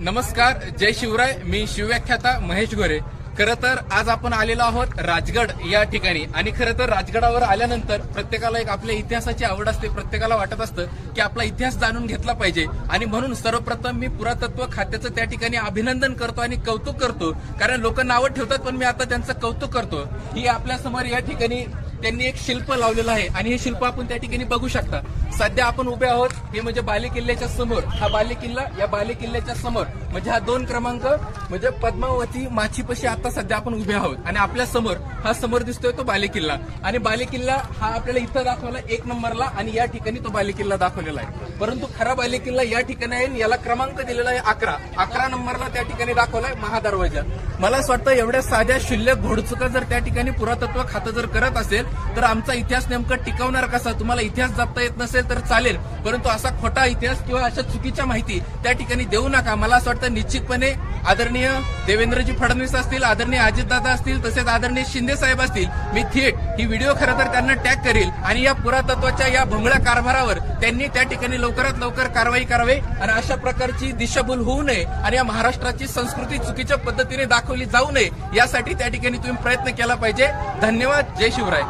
नमस्कार जय शिवराय. मी शिवव्याख्याता महेश गोरे खरं तर आज आपण आलेलो आहोत राजगड या ठिकाणी. आणि खरं तर राजगडावर आल्यानंतर प्रत्येकाला एक आपल्या इतिहासाची आवड असते. प्रत्येकाला वाटत असतं की आपला इतिहास जाणून घेतला पाहिजे. आणि म्हणून सर्वप्रथम मी पुरातत्व खात्याचं त्या ठिकाणी अभिनंदन करतो आणि कौतुक करतो. कारण लोक नावं ठेवतात पण मी आता त्यांचं कौतुक करतो. ही आपल्यासमोर या ठिकाणी त्यांनी एक शिल्प लावलेलं आहे. आणि हे शिल्प आपण त्या ठिकाणी बघू शकता. सध्या आपण उभे आहोत. हे म्हणजे बाले किल्ल्याच्या समोर. हा बाले किल्ला या बाले किल्ल्याच्या समोर. म्हणजे हा दोन क्रमांक म्हणजे पद्मावती माछीपशी आता सध्या आपण उभे आहोत. आणि आपल्यासमोर हा समोर दिसतोय तो बाले किल्ला आणि बाले किल्ला हा आपल्याला इथं दाखवला एक नंबरला आणि या ठिकाणी तो बाले किल्ला दाखवलेला आहे. परंतु खरा बाले किल्ला या ठिकाणी आहे आणि याला क्रमांक दिलेला आहे अकरा. अकरा नंबरला त्या ठिकाणी दाखवलाय महादरवाजा. मला असं वाटतं एवढ्या साध्या शुल्लक घोडचुका जर त्या ठिकाणी पुरातत्व खातं जर करत असेल तर आमचा इतिहास नेमकं टिकवणार कसा? तुम्हाला इतिहास जपता येत नसेल तर चालेल. परंतु असा खोटा इतिहास किंवा अशा चुकीच्या माहिती त्या ठिकाणी देऊ नका. मला असं वाटतं निश्चितपणे आदरणीय देवेंद्रजी फडणवीस असतील आदरणीय अजितदादा असतील तसेच आदरणीय शिंदे साहेब असतील मी थेट ही व्हिडिओ खरं तर त्यांना टॅग करेल आणि या पुरातत्वाच्या या भोंगळ्या कारभारावर त्यांनी त्या ठिकाणी लवकरात लवकर कारवाई करावी आणि अशा प्रकारची दिशाभूल होऊ नये आणि या महाराष्ट्राची संस्कृती चुकीच्या पद्धतीने दाखवली जाऊ नये यासाठी त्या ठिकाणी तुम्ही प्रयत्न केला पाहिजे. धन्यवाद. जय शिवराय.